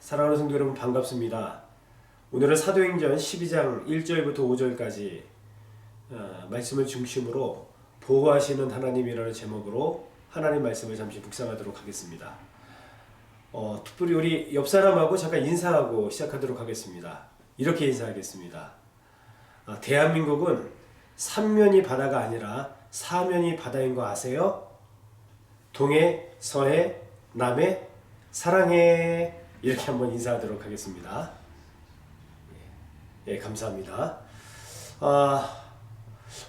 사랑하는 성도 여러분 반갑습니다. 오늘은 사도행전 12장 1절부터 5절까지 어, 말씀을 중심으로 보호하시는 하나님이라는 제목으로 하나님 말씀을 잠시 묵상하도록 하겠습니다. 어, 특별히 우리 옆 사람하고 잠깐 인사하고 시작하도록 하겠습니다. 이렇게 인사하겠습니다. 아, 대한민국은 삼면이 바다가 아니라 사면이 바다인 거 아세요? 동해, 서해, 남해, 사랑해 이렇게 한번 인사하도록 하겠습니다. 예, 예, 감사합니다. 아,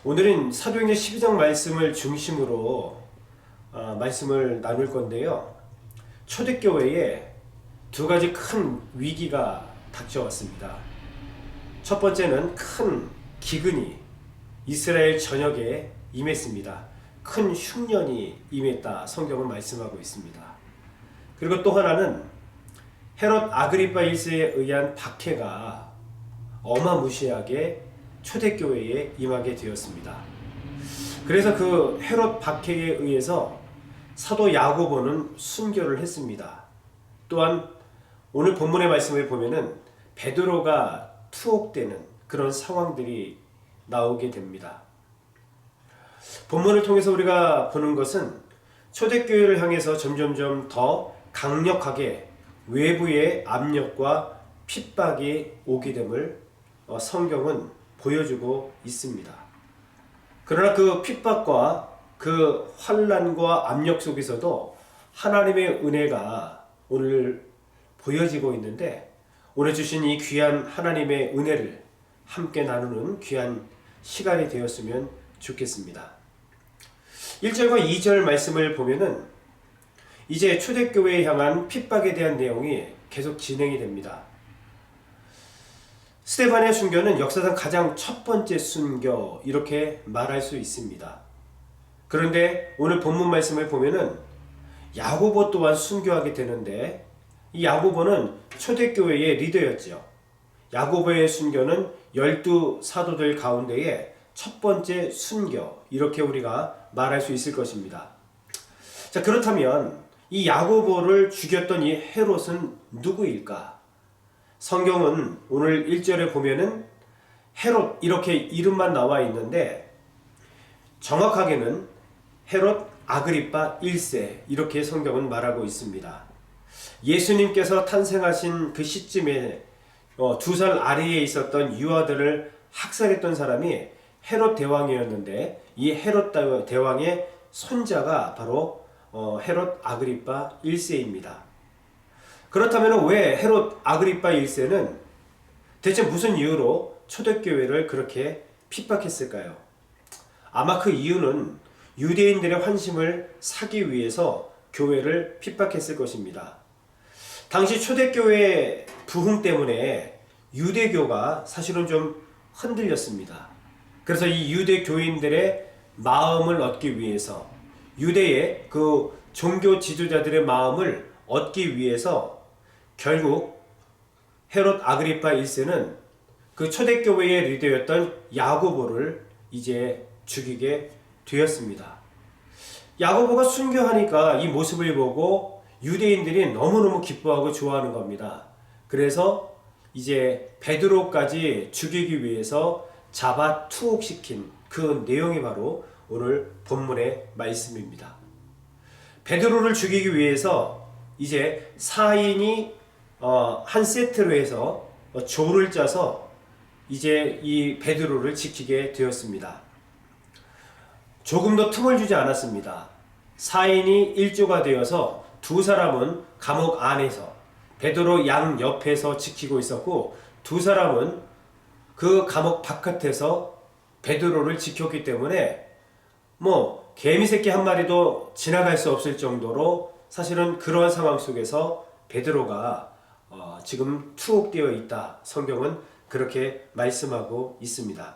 오늘은 사도행전 12장 말씀을 중심으로 아, 말씀을 나눌 건데요. 초대교회에 두 가지 큰 위기가 닥쳐왔습니다. 첫 번째는 큰 기근이 이스라엘 전역에 임했습니다. 큰 흉년이 임했다 성경은 말씀하고 있습니다. 그리고 또 하나는 헤롯 아그리파 1세에 의한 박해가 어마무시하게 초대교회에 임하게 되었습니다. 그래서 그 헤롯 박해에 의해서 사도 야고보는 순교를 했습니다. 또한 오늘 본문의 말씀을 보면은 베드로가 투옥되는 그런 상황들이 나오게 됩니다. 본문을 통해서 우리가 보는 것은 초대교회를 향해서 점점점 더 강력하게 외부의 압력과 핍박이 오게 됨을 어, 성경은 보여주고 있습니다. 그러나 그 핍박과 그 환란과 압력 속에서도 하나님의 은혜가 오늘 보여지고 있는데 오늘 주신 이 귀한 하나님의 은혜를 함께 나누는 귀한 시간이 되었으면 좋겠습니다. 1절과 2절 말씀을 보면은 이제 초대교회에 향한 핍박에 대한 내용이 계속 진행이 됩니다. 스테반의 순교는 역사상 가장 첫 번째 순교 이렇게 말할 수 있습니다. 그런데 오늘 본문 말씀을 보면은 야고보 또한 순교하게 되는데 이 야고보는 초대교회의 리더였죠. 야고보의 순교는 열두 사도들 가운데에 첫 번째 순교 이렇게 우리가 말할 수 있을 것입니다. 자 그렇다면 이 야고보를 죽였던 이 헤롯은 누구일까? 성경은 오늘 1절에 보면은 헤롯 이렇게 이름만 나와 있는데 정확하게는 헤롯 아그리파 1세 이렇게 성경은 말하고 있습니다. 예수님께서 탄생하신 그 시점에 어, 두살 아래에 있었던 유아들을 학살했던 사람이 헤롯 대왕이었는데 이 헤롯 대왕의 손자가 바로 어, 헤롯 아그리파 1세입니다. 그렇다면 왜 헤롯 아그리파 1세는 대체 무슨 이유로 초대교회를 그렇게 핍박했을까요? 아마 그 이유는 유대인들의 환심을 사기 위해서 교회를 핍박했을 것입니다. 당시 초대교회 부흥 때문에 유대교가 사실은 좀 흔들렸습니다. 그래서 이 유대 교인들의 마음을 얻기 위해서 유대의 그 종교 지도자들의 마음을 얻기 위해서 결국 헤롯 아그리파 1세는 그 초대교회의 리더였던 야고보를 이제 죽이게 되었습니다. 야고보가 순교하니까 이 모습을 보고 유대인들이 너무너무 기뻐하고 좋아하는 겁니다. 그래서 이제 베드로까지 죽이기 위해서 잡아 투옥시킨 그 내용이 바로 오늘 본문의 말씀입니다. 베드로를 죽이기 위해서 이제 4인이 어, 한 세트로 해서 어, 조를 짜서 이제 이 베드로를 지키게 되었습니다. 조금 더 틈을 주지 않았습니다. 4인이 1조가 되어서 두 사람은 감옥 안에서 베드로 양 옆에서 지키고 있었고 두 사람은 그 감옥 바깥에서 베드로를 지켰기 때문에 뭐 개미 새끼 한 마리도 지나갈 수 없을 정도로 사실은 그러한 상황 속에서 베드로가 어 지금 투옥되어 있다. 성경은 그렇게 말씀하고 있습니다.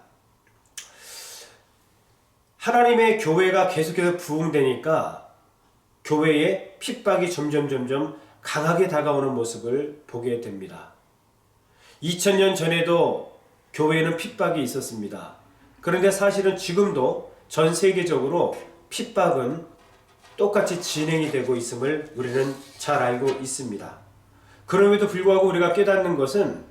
하나님의 교회가 계속해서 부흥되니까 교회의 핍박이 점점 점점 강하게 다가오는 모습을 보게 됩니다. 2000년 전에도 교회에는 핍박이 있었습니다. 그런데 사실은 지금도 전 세계적으로 핍박은 똑같이 진행이 되고 있음을 우리는 잘 알고 있습니다. 그럼에도 불구하고 우리가 깨닫는 것은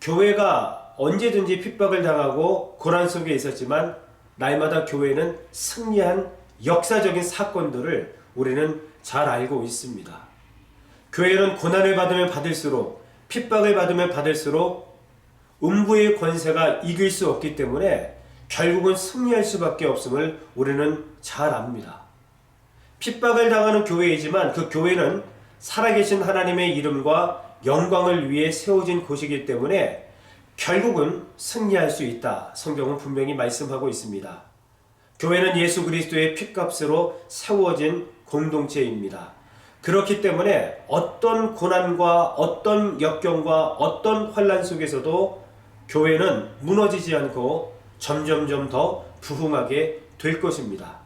교회가 언제든지 핍박을 당하고 고난 속에 있었지만 날마다 교회는 승리한 역사적인 사건들을 우리는 잘 알고 있습니다. 교회는 고난을 받으면 받을수록 핍박을 받으면 받을수록 음부의 권세가 이길 수 없기 때문에 결국은 승리할 수밖에 없음을 우리는 잘 압니다. 핍박을 당하는 교회이지만 그 교회는 살아계신 하나님의 이름과 영광을 위해 세워진 곳이기 때문에 결국은 승리할 수 있다. 성경은 분명히 말씀하고 있습니다. 교회는 예수 그리스도의 피값으로 세워진 공동체입니다. 그렇기 때문에 어떤 고난과 어떤 역경과 어떤 환란 속에서도 교회는 무너지지 않고 점점점 더 부흥하게 될 것입니다.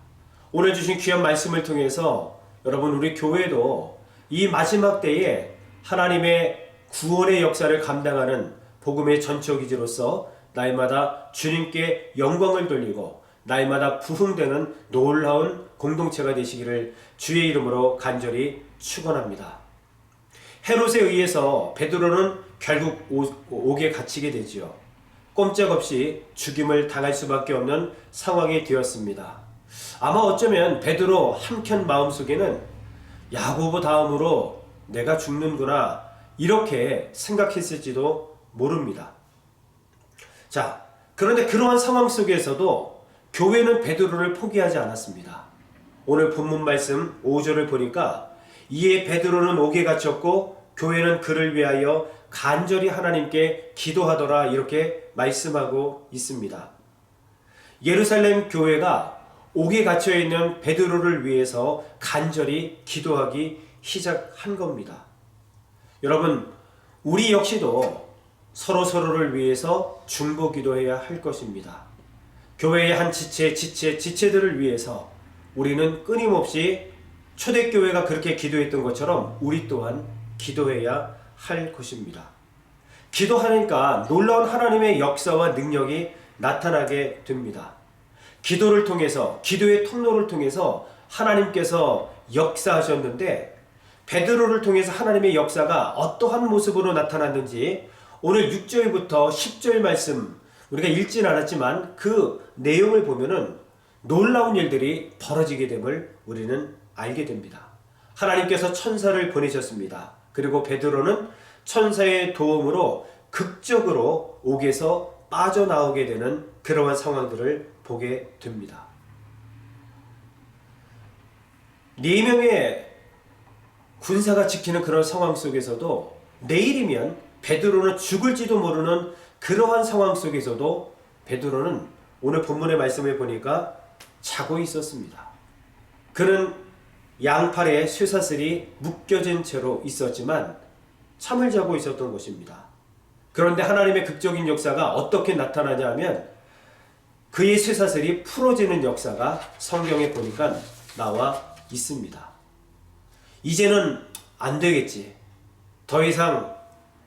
오늘 주신 귀한 말씀을 통해서 여러분 우리 교회도 이 마지막 때에 하나님의 구원의 역사를 감당하는 복음의 전처기지로서 날마다 주님께 영광을 돌리고 날마다 부흥되는 놀라운 공동체가 되시기를 주의 이름으로 간절히 축원합니다. 헤롯에 의해서 베드로는 결국 오- 옥에 갇히게 되지요. 꼼짝없이 죽임을 당할 수밖에 없는 상황이 되었습니다. 아마 어쩌면 베드로 한켠 마음속에는 야고보 다음으로 내가 죽는구나 이렇게 생각했을지도 모릅니다. 자, 그런데 그러한 상황 속에서도 교회는 베드로를 포기하지 않았습니다. 오늘 본문 말씀 5절을 보니까 이에 베드로는 옥에 갇혔고 교회는 그를 위하여 간절히 하나님께 기도하더라 이렇게 말씀하고 있습니다. 예루살렘 교회가 옥에 갇혀 있는 베드로를 위해서 간절히 기도하기 시작한 겁니다. 여러분, 우리 역시도 서로 서로를 위해서 중보 기도해야 할 것입니다. 교회의 한 지체, 지체, 지체들을 위해서 우리는 끊임없이 초대교회가 그렇게 기도했던 것처럼 우리 또한 기도해야 할 것입니다. 기도하니까 놀라운 하나님의 역사와 능력이 나타나게 됩니다. 기도를 통해서, 기도의 통로를 통해서 하나님께서 역사하셨는데, 베드로를 통해서 하나님의 역사가 어떠한 모습으로 나타났는지 오늘 6절부터 10절 말씀 우리가 읽진 않았지만 그 내용을 보면은 놀라운 일들이 벌어지게 됨을 우리는 알게 됩니다. 하나님께서 천사를 보내셨습니다. 그리고 베드로는 천사의 도움으로 극적으로 옥에서 빠져나오게 되는 그러한 상황들을 보게 됩니다. 네 명의 군사가 지키는 그런 상황 속에서도 내일이면 베드로는 죽을지도 모르는 그러한 상황 속에서도 베드로는 오늘 본문의 말씀을 보니까 자고 있었습니다. 그는 양팔에 쇠사슬이 묶여진 채로 있었지만 잠을 자고 있었던 것입니다. 그런데 하나님의 극적인 역사가 어떻게 나타나냐 하면 그의 쇠사슬이 풀어지는 역사가 성경에 보니까 나와 있습니다. 이제는 안 되겠지. 더 이상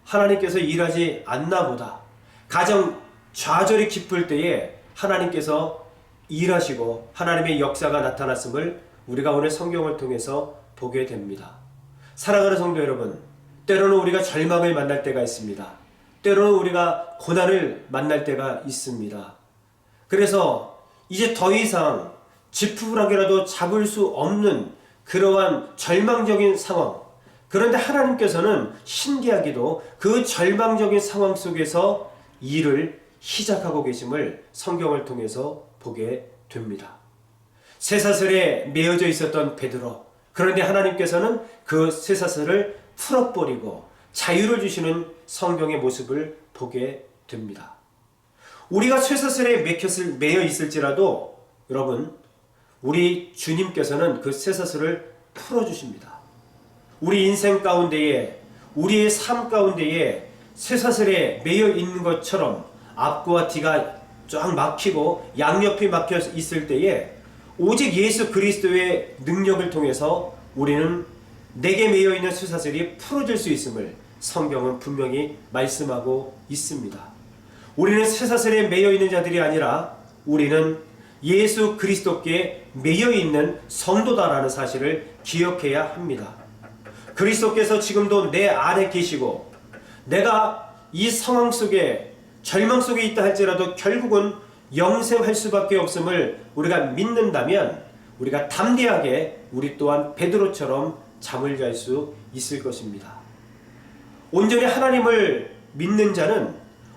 하나님께서 일하지 않나 보다. 가정 좌절이 깊을 때에 하나님께서 일하시고 하나님의 역사가 나타났음을 우리가 오늘 성경을 통해서 보게 됩니다. 사랑하는 성도 여러분, 때로는 우리가 절망을 만날 때가 있습니다. 때로는 우리가 고난을 만날 때가 있습니다. 그래서 이제 더 이상 지푸라기라도 잡을 수 없는 그러한 절망적인 상황. 그런데 하나님께서는 신기하게도 그 절망적인 상황 속에서 일을 시작하고 계심을 성경을 통해서 보게 됩니다. 쇠사슬에 매어져 있었던 베드로. 그런데 하나님께서는 그 쇠사슬을 풀어버리고 자유를 주시는 성경의 모습을 보게 됩니다. 우리가 쇠사슬에 맥혔을, 매여 있을지라도 여러분, 우리 주님께서는 그 쇠사슬을 풀어주십니다. 우리 인생 가운데에, 우리의 삶 가운데에 쇠사슬에 매여 있는 것처럼 앞과 뒤가 쫙 막히고 양옆이 막혀 있을 때에 오직 예수 그리스도의 능력을 통해서 우리는 내게 매여 있는 쇠사슬이 풀어질 수 있음을 성경은 분명히 말씀하고 있습니다. 우리는 쇠사슬에 매여 있는 자들이 아니라 우리는 예수 그리스도께 매여 있는 성도다라는 사실을 기억해야 합니다. 그리스도께서 지금도 내 안에 계시고 내가 이 상황 속에 절망 속에 있다 할지라도 결국은 영생할 수밖에 없음을 우리가 믿는다면 우리가 담대하게 우리 또한 베드로처럼 잠을 잘 수 있을 것입니다. 온전히 하나님을 믿는 자는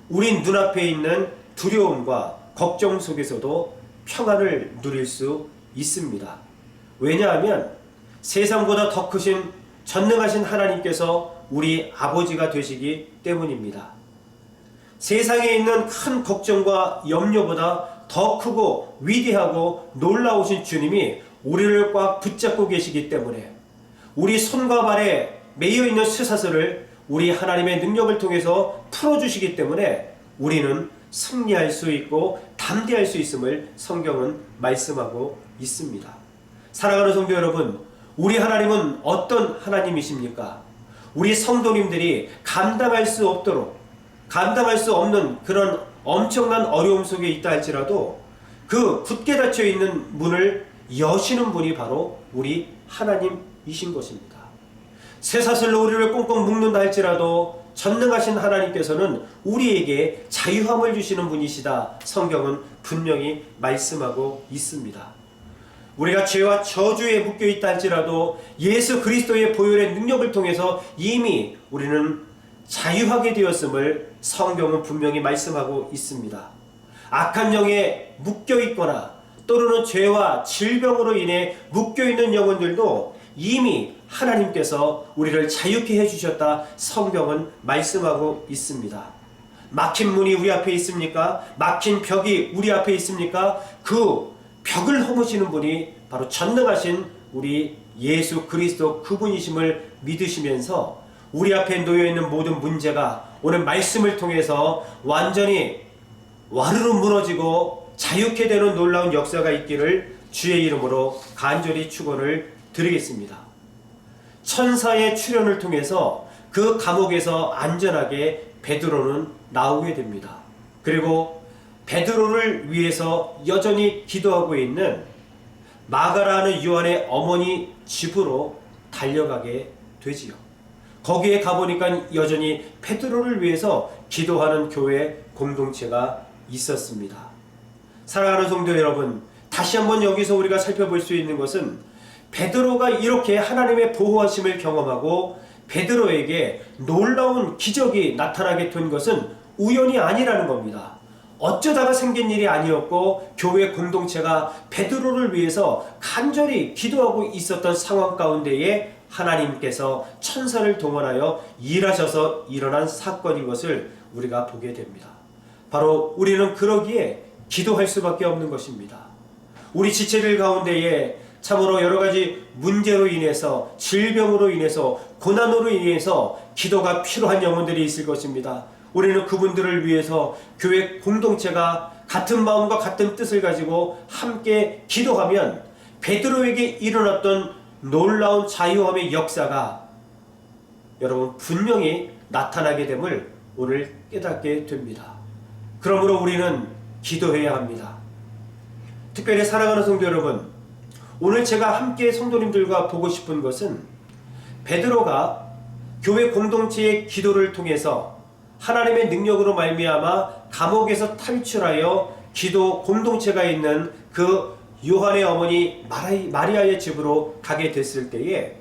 우리 눈앞에 있는 두려움과 걱정 속에서도 평안을 누릴 수 있습니다. 왜냐하면 세상보다 더 크신 전능하신 하나님께서 우리 아버지가 되시기 때문입니다. 세상에 있는 큰 걱정과 염려보다 더 크고 위대하고 놀라우신 주님이 우리를 꽉 붙잡고 계시기 때문에 우리 손과 발에 매여 있는 쇠사슬을 우리 하나님의 능력을 통해서 풀어주시기 때문에 우리는 승리할 수 있고 담대할 수 있음을 성경은 말씀하고 있습니다. 사랑하는 성도 여러분, 우리 하나님은 어떤 하나님이십니까? 우리 성도님들이 감당할 수 없도록 감당할 수 없는 그런 엄청난 어려움 속에 있다 할지라도 그 굳게 닫혀 있는 문을 여시는 분이 바로 우리 하나님이신 것입니다. 쇠사슬로 우리를 꽁꽁 묶는다 할지라도 전능하신 하나님께서는 우리에게 자유함을 주시는 분이시다. 성경은 분명히 말씀하고 있습니다. 우리가 죄와 저주에 묶여 있다 할지라도 예수 그리스도의 보혈의 능력을 통해서 이미 우리는 자유하게 되었음을 성경은 분명히 말씀하고 있습니다. 악한 영에 묶여 있거나 또는 죄와 질병으로 인해 묶여 있는 영혼들도 이미 하나님께서 우리를 자유케 해주셨다 성경은 말씀하고 있습니다. 막힌 문이 우리 앞에 있습니까? 막힌 벽이 우리 앞에 있습니까? 그 벽을 허무시는 분이 바로 전능하신 우리 예수 그리스도 그분이심을 믿으시면서 우리 앞에 놓여 있는 모든 문제가 오늘 말씀을 통해서 완전히 와르르 무너지고 자유케 되는 놀라운 역사가 있기를 주의 이름으로 간절히 축원을 드리겠습니다. 천사의 출현을 통해서 그 감옥에서 안전하게 베드로는 나오게 됩니다. 그리고 베드로를 위해서 여전히 기도하고 있는 마가라는 요한의 어머니 집으로 달려가게 되지요. 거기에 가보니까 여전히 베드로를 위해서 기도하는 교회 공동체가 있었습니다. 사랑하는 성도 여러분, 다시 한번 여기서 우리가 살펴볼 수 있는 것은 베드로가 이렇게 하나님의 보호하심을 경험하고 베드로에게 놀라운 기적이 나타나게 된 것은 우연이 아니라는 겁니다. 어쩌다가 생긴 일이 아니었고 교회 공동체가 베드로를 위해서 간절히 기도하고 있었던 상황 가운데에 하나님께서 천사를 동원하여 일하셔서 일어난 사건인 것을 우리가 보게 됩니다. 바로 우리는 그러기에 기도할 수밖에 없는 것입니다. 우리 지체들 가운데에 참으로 여러 가지 문제로 인해서 질병으로 인해서 고난으로 인해서 기도가 필요한 영혼들이 있을 것입니다. 우리는 그분들을 위해서 교회 공동체가 같은 마음과 같은 뜻을 가지고 함께 기도하면 베드로에게 일어났던 놀라운 자유함의 역사가 여러분 분명히 나타나게 됨을 오늘 깨닫게 됩니다. 그러므로 우리는 기도해야 합니다. 특별히 사랑하는 성도 여러분, 오늘 제가 함께 성도님들과 보고 싶은 것은 베드로가 교회 공동체의 기도를 통해서 하나님의 능력으로 말미암아 감옥에서 탈출하여 기도 공동체가 있는 그 요한의 어머니 마리아의 집으로 가게 됐을 때에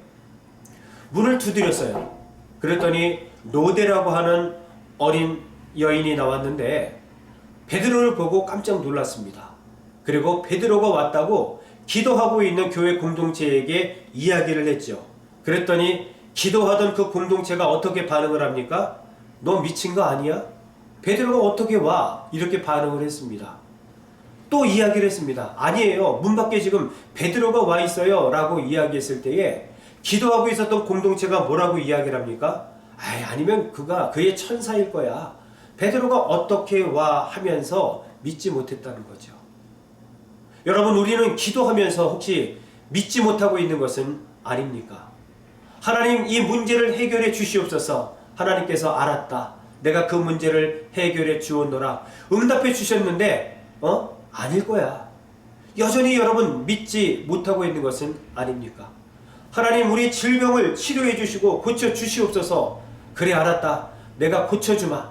문을 두드렸어요. 그랬더니 노데라고 하는 어린 여인이 나왔는데 베드로를 보고 깜짝 놀랐습니다. 그리고 베드로가 왔다고 기도하고 있는 교회 공동체에게 이야기를 했죠. 그랬더니 기도하던 그 공동체가 어떻게 반응을 합니까? 너 미친 거 아니야? 베드로가 어떻게 와? 이렇게 반응을 했습니다. 또 이야기를 했습니다. 아니에요. 문 밖에 지금 베드로가 와 있어요. 라고 이야기했을 때에 기도하고 있었던 공동체가 뭐라고 이야기를 합니까? 아이, 아니면 그가 그의 천사일 거야. 베드로가 어떻게 와 하면서 믿지 못했다는 거죠. 여러분, 우리는 기도하면서 혹시 믿지 못하고 있는 것은 아닙니까? 하나님 이 문제를 해결해 주시옵소서. 하나님께서 알았다. 내가 그 문제를 해결해 주었노라. 응답해 주셨는데, 어? 아닐 거야. 여전히 여러분 믿지 못하고 있는 것은 아닙니까? 하나님 우리 질병을 치료해 주시고 고쳐 주시옵소서. 그래 알았다. 내가 고쳐 주마.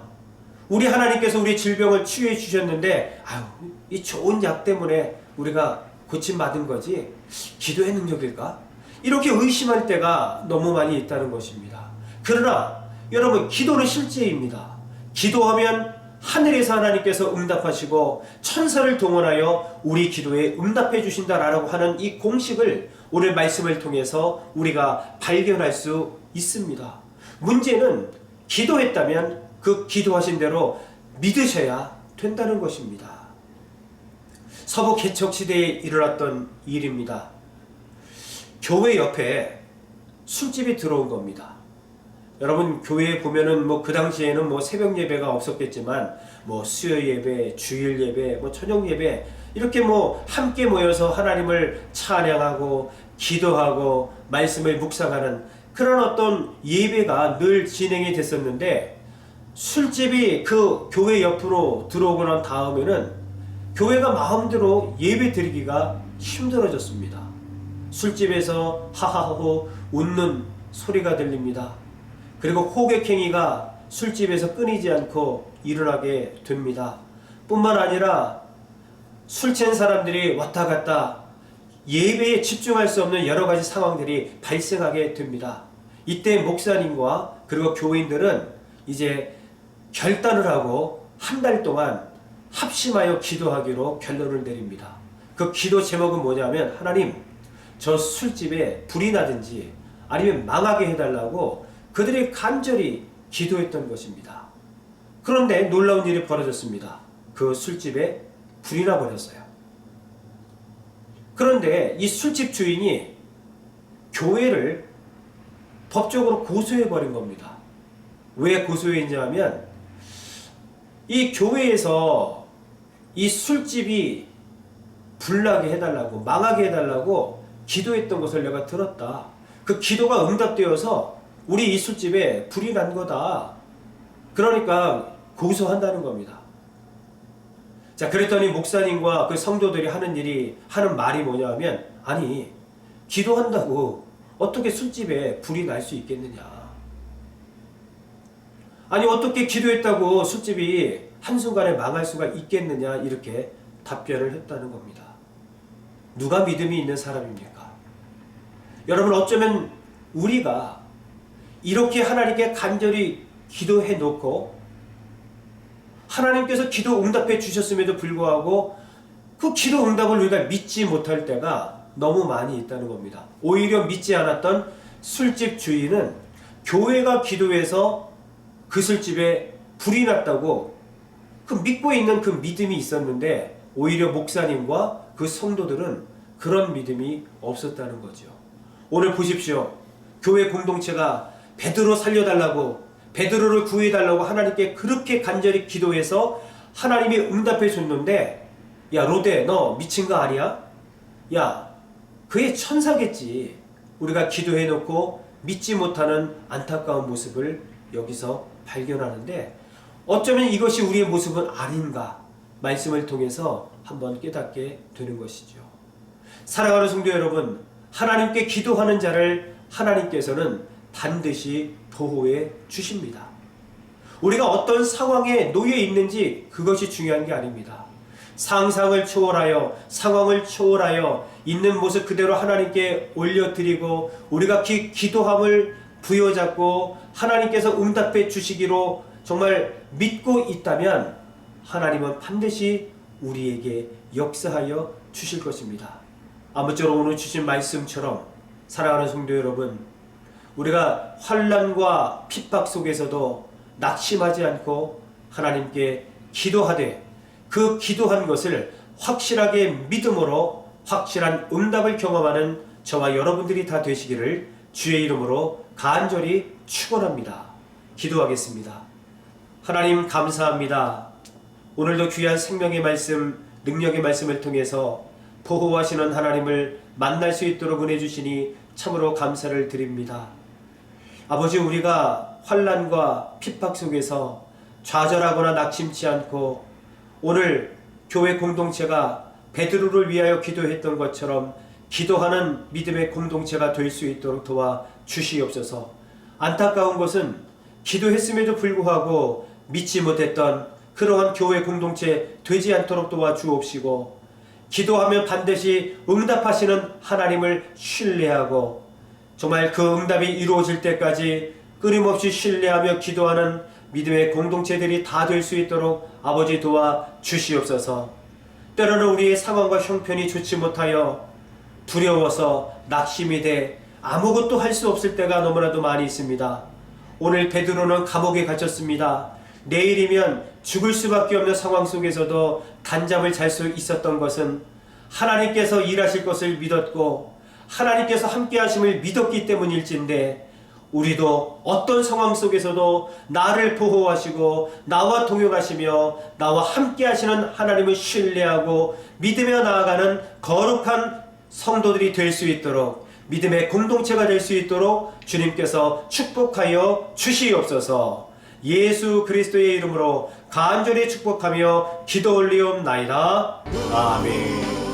우리 하나님께서 우리 질병을 치유해 주셨는데 아유 이 좋은 약 때문에 우리가 고침 받은 거지 기도의 능력일까? 이렇게 의심할 때가 너무 많이 있다는 것입니다. 그러나 여러분 기도는 실제입니다. 기도하면 하늘에서 하나님께서 응답하시고 천사를 동원하여 우리 기도에 응답해 주신다라고 하는 이 공식을 오늘 말씀을 통해서 우리가 발견할 수 있습니다. 문제는 기도했다면 그 기도하신 대로 믿으셔야 된다는 것입니다. 서부 개척 시대에 일어났던 일입니다. 교회 옆에 술집이 들어온 겁니다. 여러분 교회에 보면은 뭐 그 당시에는 뭐 새벽 예배가 없었겠지만 뭐 수요 예배, 주일 예배, 뭐 저녁 예배 이렇게 뭐 함께 모여서 하나님을 찬양하고 기도하고 말씀을 묵상하는 그런 어떤 예배가 늘 진행이 됐었는데 술집이 그 교회 옆으로 들어오고 난 다음에는 교회가 마음대로 예배 드리기가 힘들어졌습니다. 술집에서 하하호 웃는 소리가 들립니다. 그리고 호객행위가 술집에서 끊이지 않고 일어나게 됩니다. 뿐만 아니라 술 취한 사람들이 왔다 갔다 예배에 집중할 수 없는 여러 가지 상황들이 발생하게 됩니다. 이때 목사님과 그리고 교인들은 이제 결단을 하고 한 달 동안 합심하여 기도하기로 결론을 내립니다. 그 기도 제목은 뭐냐면 하나님 저 술집에 불이 나든지 아니면 망하게 해달라고 그들이 간절히 기도했던 것입니다. 그런데 놀라운 일이 벌어졌습니다. 그 술집에 불이 나버렸어요. 그런데 이 술집 주인이 교회를 법적으로 고소해버린 겁니다. 왜 고소했냐면 이 교회에서 이 술집이 불나게 해달라고 망하게 해달라고 기도했던 것을 내가 들었다. 그 기도가 응답되어서 우리 이 술집에 불이 난 거다. 그러니까 고소한다는 겁니다. 자, 그랬더니 목사님과 그 성도들이 하는 일이, 하는 말이 뭐냐면, 아니, 기도한다고 어떻게 술집에 불이 날 수 있겠느냐. 아니, 어떻게 기도했다고 술집이 한순간에 망할 수가 있겠느냐. 이렇게 답변을 했다는 겁니다. 누가 믿음이 있는 사람입니까? 여러분, 어쩌면 우리가 이렇게 하나님께 간절히 기도해 놓고 하나님께서 기도 응답해 주셨음에도 불구하고 그 기도 응답을 우리가 믿지 못할 때가 너무 많이 있다는 겁니다. 오히려 믿지 않았던 술집 주인은 교회가 기도해서 그 술집에 불이 났다고 그 믿고 있는 그 믿음이 있었는데 오히려 목사님과 그 성도들은 그런 믿음이 없었다는 거죠. 오늘 보십시오. 교회 공동체가 베드로 살려달라고 베드로를 구해달라고 하나님께 그렇게 간절히 기도해서 하나님이 응답해 줬는데 야 로데 너 미친 거 아니야? 야 그의 천사겠지 우리가 기도해 놓고 믿지 못하는 안타까운 모습을 여기서 발견하는데 어쩌면 이것이 우리의 모습은 아닌가 말씀을 통해서 한번 깨닫게 되는 것이죠. 사랑하는 성도 여러분, 하나님께 기도하는 자를 하나님께서는 반드시 보호해 주십니다. 우리가 어떤 상황에 놓여 있는지 그것이 중요한 게 아닙니다. 상상을 초월하여 상황을 초월하여 있는 모습 그대로 하나님께 올려드리고 우리가 기, 기도함을 부여잡고 하나님께서 응답해 주시기로 정말 믿고 있다면 하나님은 반드시 우리에게 역사하여 주실 것입니다. 아무쪼록 오늘 주신 말씀처럼 사랑하는 성도 여러분 우리가 환란과 핍박 속에서도 낙심하지 않고 하나님께 기도하되 그 기도한 것을 확실하게 믿음으로 확실한 응답을 경험하는 저와 여러분들이 다 되시기를 주의 이름으로 간절히 축원합니다. 기도하겠습니다. 하나님 감사합니다. 오늘도 귀한 생명의 말씀, 능력의 말씀을 통해서 보호하시는 하나님을 만날 수 있도록 은혜 주시니 참으로 감사를 드립니다. 아버지 우리가 환란과 핍박 속에서 좌절하거나 낙심치 않고 오늘 교회 공동체가 베드로를 위하여 기도했던 것처럼 기도하는 믿음의 공동체가 될 수 있도록 도와 주시옵소서. 안타까운 것은 기도했음에도 불구하고 믿지 못했던 그러한 교회 공동체 되지 않도록 도와 주옵시고 기도하면 반드시 응답하시는 하나님을 신뢰하고 정말 그 응답이 이루어질 때까지 끊임없이 신뢰하며 기도하는 믿음의 공동체들이 다 될 수 있도록 아버지 도와 주시옵소서. 때로는 우리의 상황과 형편이 좋지 못하여 두려워서 낙심이 돼 아무것도 할 수 없을 때가 너무나도 많이 있습니다. 오늘 베드로는 감옥에 갇혔습니다. 내일이면 죽을 수밖에 없는 상황 속에서도 단잠을 잘 수 있었던 것은 하나님께서 일하실 것을 믿었고 하나님께서 함께 하심을 믿었기 때문일진데 우리도 어떤 상황 속에서도 나를 보호하시고 나와 동행하시며 나와 함께 하시는 하나님을 신뢰하고 믿으며 나아가는 거룩한 성도들이 될 수 있도록 믿음의 공동체가 될 수 있도록 주님께서 축복하여 주시옵소서. 예수 그리스도의 이름으로 간절히 축복하며 기도 올리옵나이다. 아멘.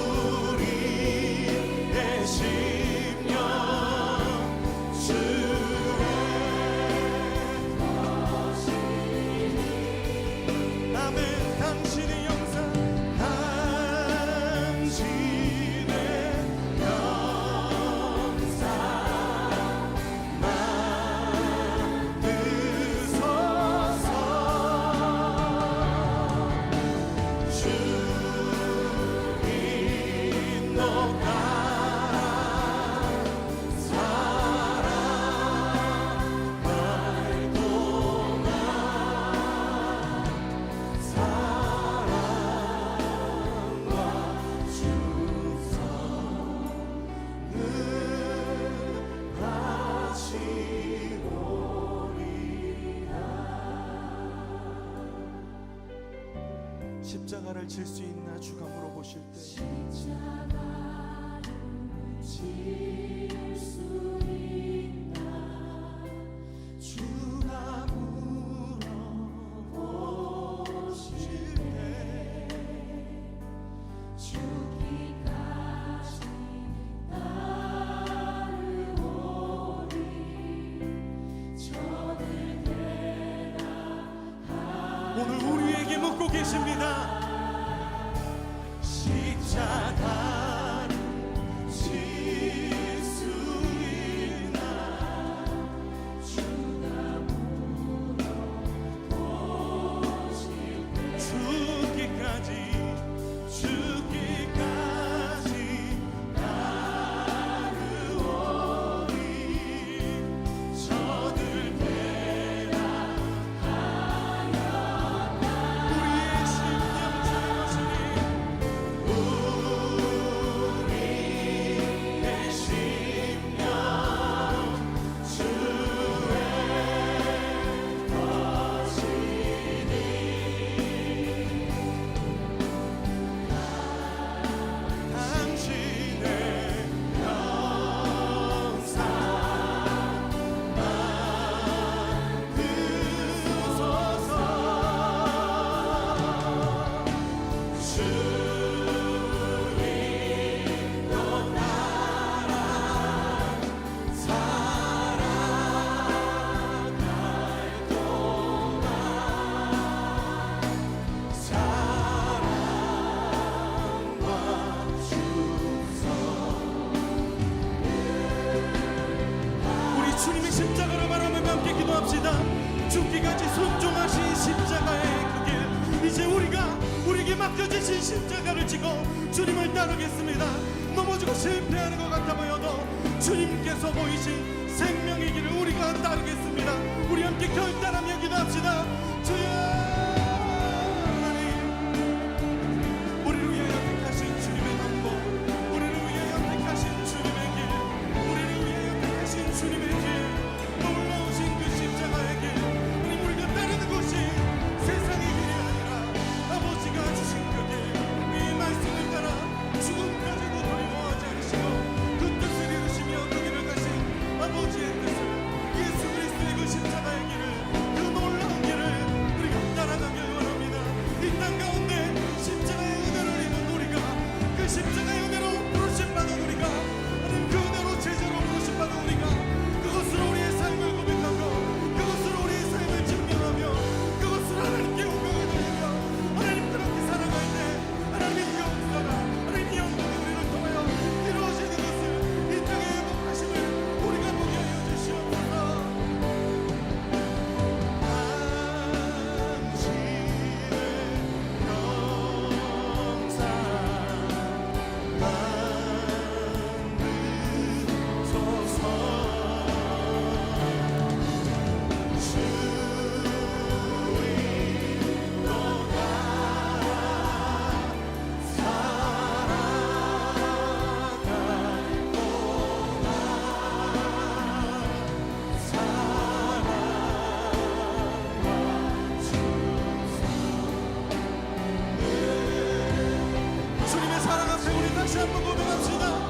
십자가를 질수 있나 주가 물어보실 때 주가 물어보실 때 오늘 우리에게 묻고 계십니다. 맡겨주신 십자가를 지고 주님을 따르겠습니다. 넘어지고 실패하는 것 같아 보여도 주님께서 보이신 생명의 길을 우리가 따르겠습니다. 우리 함께 결단하며 기도합시다. 주여 우리 다시 한번 고백합시다.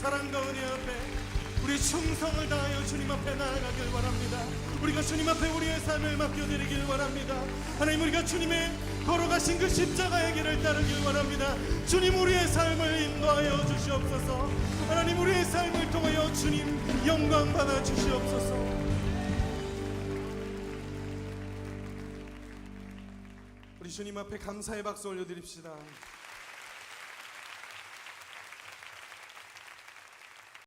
사랑과 은혜 앞에 우리 충성을 다하여 주님 앞에 나아가길 원합니다. 우리가 주님 앞에 우리의 삶을 맡겨드리길 원합니다. 하나님 우리가 주님의 걸어가신 그 십자가의 길을 따르길 원합니다. 주님 우리의 삶을 인도하여 주시옵소서. 하나님 우리의 삶을 통하여 주님 영광 받아 주시옵소서. 우리 주님 앞에 감사의 박수 올려드립시다